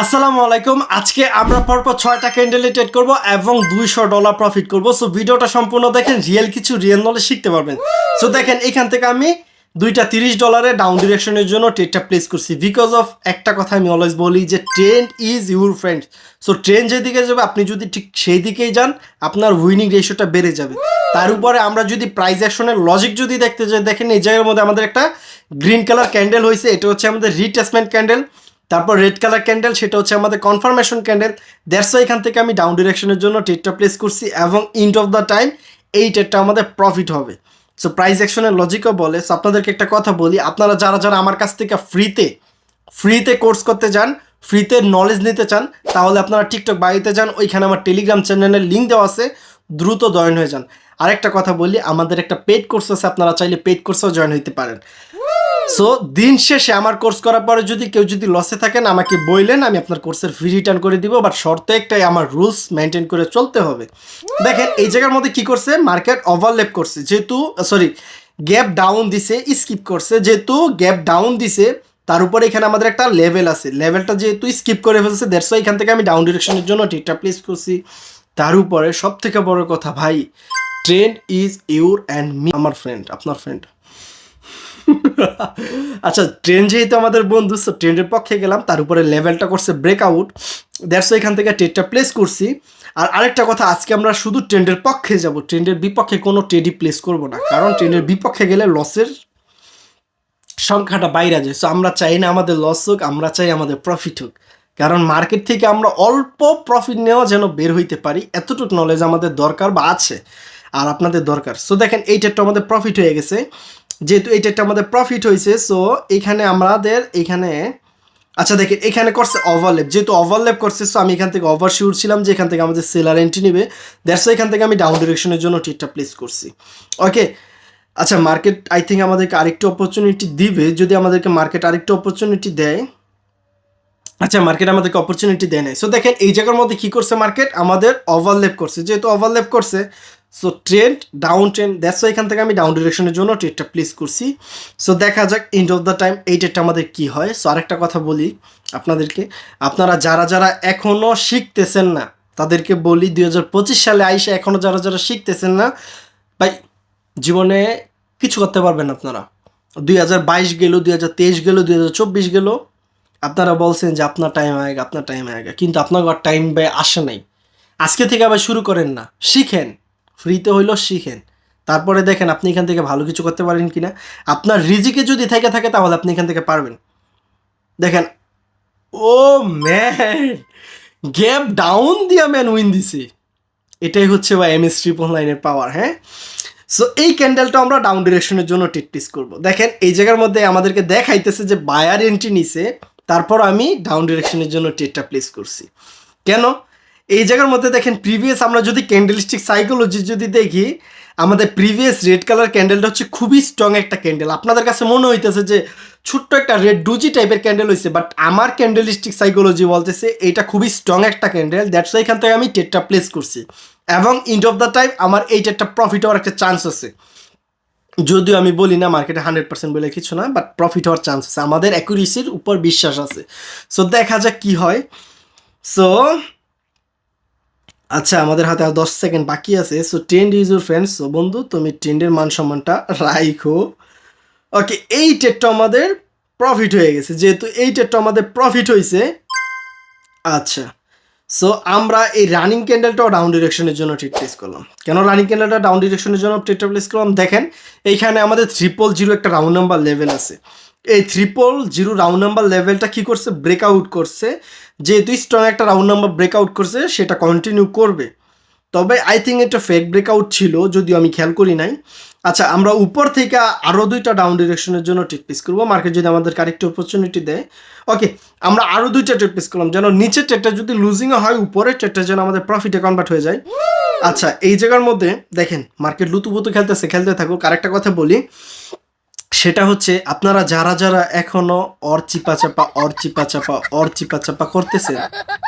আসসালামু আলাইকুম। আজকে আমরা পরপর ছয়টা ক্যান্ডেলে ট্রেড করব এবং দুইশো ডলার প্রফিট করব। সো ভিডিওটা সম্পূর্ণ দেখেন রিয়েল কিছু রিয়েল নলেজ শিখতে পারবেন। সো দেখেন, এখান থেকে আমি দুইটা তিরিশ ডলারে ডাউন ডিরেকশনের জন্য ট্রেডটা প্লেস করছি। বিকজ অফ একটা কথা আমি অলওয়েজ বলি যে trend is your friend so trend যেদিকে যাবে, আপনি যদি ঠিক সেই দিকেই যান, আপনার উইনিং রেশিওটা বেড়ে যাবে। তার উপরে আমরা যদি প্রাইস অ্যাকশনের লজিক যদি দেখতে যাই, দেখেন, এই জায়গার মধ্যে আমাদের একটা গ্রিন কালার ক্যান্ডেল হয়েছে। এটা হচ্ছে আমাদের রিটেসমেন্ট ক্যান্ডেল তারপর রেড কালার ক্যান্ডেল, সেটা হচ্ছে আমাদের কনফার্মেশন ক্যান্ডেল দ্যাটস এখান থেকে আমি ডাউন ডিরেকশনের জন্য ট্রেডটা প্লেস করছি এবং ইন্ড অফ দ্য টাইম এই ট্রেডটা আমাদের প্রফিট হবে। সো প্রাইস অ্যাকশনের লজিকও বলে সো আপনাদেরকে একটা কথা বলি, আপনারা যারা যারা আমার কাছ থেকে ফ্রিতে ফ্রিতে কোর্স করতে যান ফ্রিতে নলেজ নিতে চান, তাহলে আপনারা টিকটক বাড়িতে যান, ওইখানে আমার টেলিগ্রাম চ্যানেলের লিঙ্ক দেওয়া আছে, দ্রুত জয়েন হয়ে যান। আরেকটা কথা বলি, আমাদের একটা পেড কোর্স আছে, আপনারা চাইলে পেড কোর্সেও জয়েন হতে পারেন। সো দিন শেষে আমার কোর্স করার পরে যদি কেউ যদি লসে থাকেন, আমাকে বললেন আমি আপনার কোর্সের ফি রিটার্ন করে দিব বাট শর্তে একটাই, আমার রুলস মেনটেন করে চলতে হবে। দেখেন, এই জায়গার মধ্যে কি করছে? মার্কেট ওভারলেপ করছে। যেহেতু সরি গ্যাপ ডাউন দিছে স্কিপ করছে। যেহেতু গ্যাপ ডাউন দিছে, তার উপরে এখানে আমাদের একটা লেভেল আছে। লেভেলটা যেহেতু স্কিপ করে ফেলছে দেড়শো এখান থেকে আমি ডাউন ডিরেকশনের জন্য ঠিকঠাক প্লেস করছি। তার উপরে সব থেকে বড় কথা, ভাই trend is your and me আমার ফ্রেন্ড আপনার ফ্রেন্ড আচ্ছা ট্রেন যেহেতু আমাদের বন্ধু সো ট্রেনের পক্ষে গেলাম, তার উপরে লেভেলটা করছে ব্রেক ব্রেকআউট দ্যাটস এখান থেকে ট্রেডটা প্লেস করছি। আর আরেকটা কথা, আজকে আমরা শুধু ট্রেন্ডের পক্ষে যাব ট্রেন্ডের বিপক্ষে কোনো ট্রেডই প্লেস করব না। কারণ ট্রেন্ডের বিপক্ষে গেলে লসের সংখ্যাটা বাইরে যায়। সো আমরা চাই না আমাদের লস হোক, আমরা চাই আমাদের প্রফিট হোক। কারণ মার্কেট থেকে আমরা অল্প প্রফিট নেওয়া যেন বের হইতে পারি, এতটুকু নলেজ আমাদের দরকার বা আছে, আর আপনাদের দরকার। সো দেখেন, এই ট্রেডটা আমাদের প্রফিট হয়ে গেছে। যেহেতু এটা একটা আমাদের প্রফিট হয়েছে সো এখানে আমাদের এখানে আচ্ছা দেখেন, এখানে করছে ওভারলেপ যেহেতু ওভারলেপ করছে সো আমি এখান থেকে ওভার শিওর ছিলাম যে এখান থেকে আমাদের সেলার এন্ট্রি নেবে। দ্যাটস এখান থেকে আমি ডাউন ডিরেকশনের জন্য ট্রেডটা প্লেস করছি। ওকে আচ্ছা মার্কেট আই থিঙ্ক আমাদেরকে আরেকটু অপরচুনিটি দিবে। যদি আমাদেরকে মার্কেট আরেকটু অপরচুনিটি দেয় আচ্ছা মার্কেট আমাদেরকে অপরচুনিটি দেয় নাই। সো দেখেন, এই জায়গার মধ্যে কি করছে মার্কেট আমাদের ওভারলেপ করছে। যেহেতু ওভারলেপ করছে so trend down trend that's এখান থেকে আমি ডাউন ডিরেকশনের জন্য ট্রেডটা প্লেস করছি। সো দেখা যাক এন্ড অফ দ্য টাইম এই ট্রেডটা আমাদের কী হয়। সো আরেকটা কথা বলি আপনাদেরকে। আপনারা যারা যারা এখনও শিখতেছেন না, তাদেরকে বলি দুই হাজার পঁচিশ সালে আইসে এখনও যারা যারা শিখতেছেন না, ভাই, জীবনে কিছু করতে পারবেন আপনারা। দুই হাজার বাইশ গেল, দুই হাজার তেইশ গেল, দুই হাজার চব্বিশ গেল, আপনারা বলছেন যে আপনার টাইম আয়েগা, আপনার টাইম আয়েগা, কিন্তু আপনার টাইম ব্যয় আসে নাই। আজকে থেকে আবার শুরু করেন না, শিখেন। ফ্রিতে হইলেও শিখেন। তারপরে দেখেন আপনি এখান থেকে ভালো কিছু করতে পারেন কি না আপনার রিজিকে যদি থেকে থাকে তাহলে আপনি এখান থেকে পারবেন। দেখেন, ও ম্যান, গ্যাপ ডাউন দিয়া ম্যান উইন দিছে। এটাই হচ্ছে বা এম এস ট্রিপল লাইনের পাওয়ার হ্যাঁ? সো এই ক্যান্ডেলটা আমরা ডাউন ডিরেকশনের জন্য টিটপিস করব। দেখেন, এই জায়গার মধ্যে আমাদেরকে দেখাইতেছে যে বায়ার এন্ট্রি নিছে, তারপর আমি ডাউন ডিরেকশনের জন্য টেটটা প্লেস করছি। কেন? এই জায়গার মধ্যে দেখেন প্রিভিয়াস আমরা যদি ক্যান্ডেলস্টিক সাইকোলজি যদি দেখি, আমাদের প্রিভিয়াস রেড কালার ক্যান্ডেলটা হচ্ছে খুবই স্ট্রং একটা ক্যান্ডেল আপনাদের কাছে মনে হইতেছে যে ছোট্ট একটা রেড ডুজি টাইপের ক্যান্ডেল হয়েছে বাট আমার ক্যান্ডেলিস্টিক সাইকোলজি বলতেছে এটা খুবই স্ট্রং একটা ক্যান্ডেল দ্যাটস এখান থেকে আমি টেটটা প্লেস করছি। এবং ইন্ড অফ দ্য টাইম আমার এই টেটটা প্রফিট হওয়ার একটা চান্স আছে। যদিও আমি বলি না মার্কেটে হান্ড্রেড পার্সেন্ট বলে কিছু না বাট প্রফিট হওয়ার চান্স আছে। আমাদের অ্যাকুরেসির উপর বিশ্বাস আছে। সো দেখা যাক কি হয়। সো আচ্ছা আমাদের হাতে আর দশ সেকেন্ড বাকি আছে। So trend use your friends বন্ধু, তুমি ট্রেন্ডের মান সম্মানটা রাইখো। ওকে এই টেটটা আমাদের প্রফিট হয়ে গেছে। যেহেতু এই টেটটা আমাদের প্রফিট হয়েছে আচ্ছা সো আমরা এই রানিং ক্যান্ডেলটাও ডাউন ডিরেকশনের জন্য ট্রিট প্লেস করলাম। কেন রানিং ক্যান্ডেলটা ডাউন ডিরেকশনের জন্য ট্রিটটা প্লেস করলাম? দেখেন, এইখানে আমাদের ট্রিপল জিরো একটা রাউন্ড নাম্বার লেভেল আছে। এই ট্রিপল জিরো রাউন্ড নাম্বার লেভেলটা কি করছে? ব্রেকআউট করছে। যেহেতু স্ট্রং একটা রাউন্ড নাম্বার ব্রেকআউট করছে, সেটা কন্টিনিউ করবে। তবে আই থিঙ্ক এটা ফেক ব্রেকআউট ছিল, যদিও আমি খেয়াল করি নাই। আচ্ছা আমরা উপর থেকে আরও দুইটা ডাউন ডিরেকশনের জন্য টেট পিস করব। মার্কেট যদি আমাদের আরেকটা অপরচুনিটি দেয়। ওকে আমরা আরও দুইটা টেট পিস করলাম। যেন নিচের টেটটা যদি লুজিংও হয়, উপরের টেটটা যেন আমাদের প্রফিটে কনভার্ট হয়ে যায়। আচ্ছা এই জায়গার মধ্যে দেখেন মার্কেট লুতুপুতু খেলতেছে, খেলতে থাকুক। আরেকটা কথা বলি। সেটা হচ্ছে আপনারা যারা যারা এখনও অর চিপা চাপা অর চিপা চাপা অর চিপা চাপা করতেছে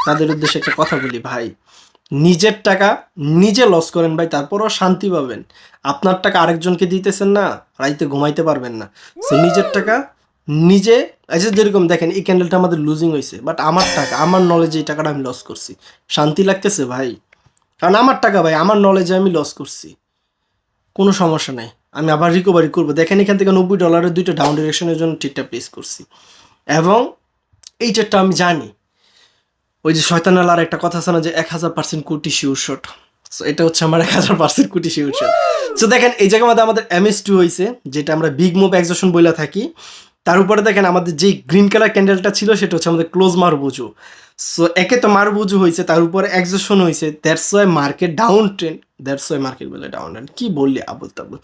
তাদের উদ্দেশ্যে একটা কথা বলি ভাই। নিজের টাকা নিজে লস করেন ভাই, তারপরও শান্তি পাবেন। আপনার টাকা আরেকজনকে দিতেছেন না, রাইতে ঘুমাইতে পারবেন না। নিজের টাকা নিজে যে যেরকম দেখেন, এই ক্যান্ডেলটা আমাদের লুজিং হয়েছে বাট আমার টাকা, আমার নলেজে এই টাকাটা আমি লস করছি। শান্তি লাগতেছে ভাই। কারণ আমার টাকা ভাই, আমার নলেজে আমি লস করছি। কোনো সমস্যা নাই। আমি আবার রিকভারি করব। দেখেন এখান থেকে নব্বই ডলারের দুইটা ডাউন ডিরেকশনের জন্য ঠিকঠাক প্লেস করছি। এবং এই চারটা আমি জানি, ওই যে শয়তানালার একটা কথা আছে না যে এক হাজার পার্সেন্ট কোটি শিওর শট সো এটা হচ্ছে আমার এক হাজার পার্সেন্ট কোটি শিওর শট সো দেখেন এই জায়গার মধ্যে আমাদের এমএস টু হয়েছে যেটা আমরা বিগ মুভ এক্সেশন বলে থাকি। তার উপরে দেখেন আমাদের যেই গ্রিন কালার ক্যান্ডেলটা ছিল, সেটা হচ্ছে আমাদের ক্লোজ মারবুজু সো একে তো মারবুজু হয়েছে, তার উপরে এক্সেশন হয়েছে that's why market down trend that's why market বলে ডাউন ট্রেন্ড কী বললি, আবুল তাবুল?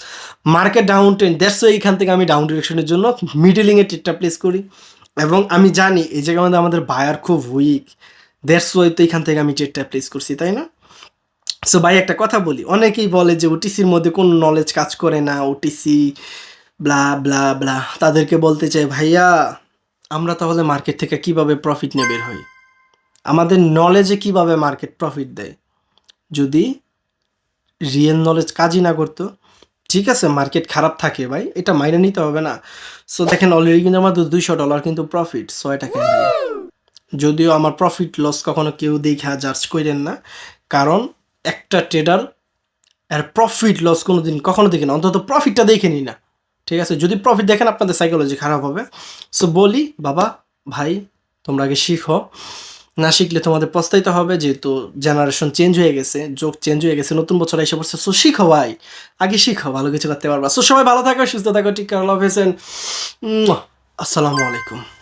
Market down trend that's why এখান থেকে আমি ডাউন ডিরেকশনের জন্য মিডলিংয়ে টেটটা প্লেস করি। এবং আমি জানি, এই জায়গার মধ্যে আমাদের বায়ার খুব উইক দ্যাটস ওয়াই তো এখান থেকে আমি টেটটা প্লেস করছি, তাই না? সো ভাই, একটা কথা বলি, অনেকেই বলে যে ওটিসির মধ্যে কোনো নলেজ কাজ করে না ওটিসি ব্লা ব্লা ব্লা তাদেরকে বলতে চাই, ভাইয়া, আমরা তাহলে মার্কেট থেকে কীভাবে প্রফিট নিয়ে বের হই? আমাদের নলেজে কীভাবে মার্কেট প্রফিট দেয়? যদি রিয়েল নলেজ কাজই না করতো, ঠিক আছে মার্কেট খারাপ থাকে ভাই, এটা মাইনে নিতে হবে না। সো দেখেন অলরেডি কিন্তু আমাদের দুইশো ডলার কিন্তু প্রফিট এটা কেন? যদিও আমার প্রফিট লস কখনো কেউ দেখা জাজ করেন না, কারণ একটা ট্রেডার এর প্রফিট লস কোনো দিন কখনো দেখে না, অন্তত প্রফিটটা দেখে নি না। ঠিক আছে? যদি প্রফিট দেখেন আপনাদের সাইকোলজি খারাপ হবে। সো বলি বাবা ভাই তোমরা আগে শিখো। না শিখলে তোমাদের পস্তাইতে হবে যেহেতু জেনারেশন চেঞ্জ হয়ে গেছে যোগ চেঞ্জ হয়ে গেছে নতুন বছর এসে পড়ছে। সো শিখো ভাই আগে শিখো ভালো কিছু করতে পারবা। সো সবাই ভালো থাকো সুস্থ থাকো ঠিক and, উম, আসসালামু আলাইকুম।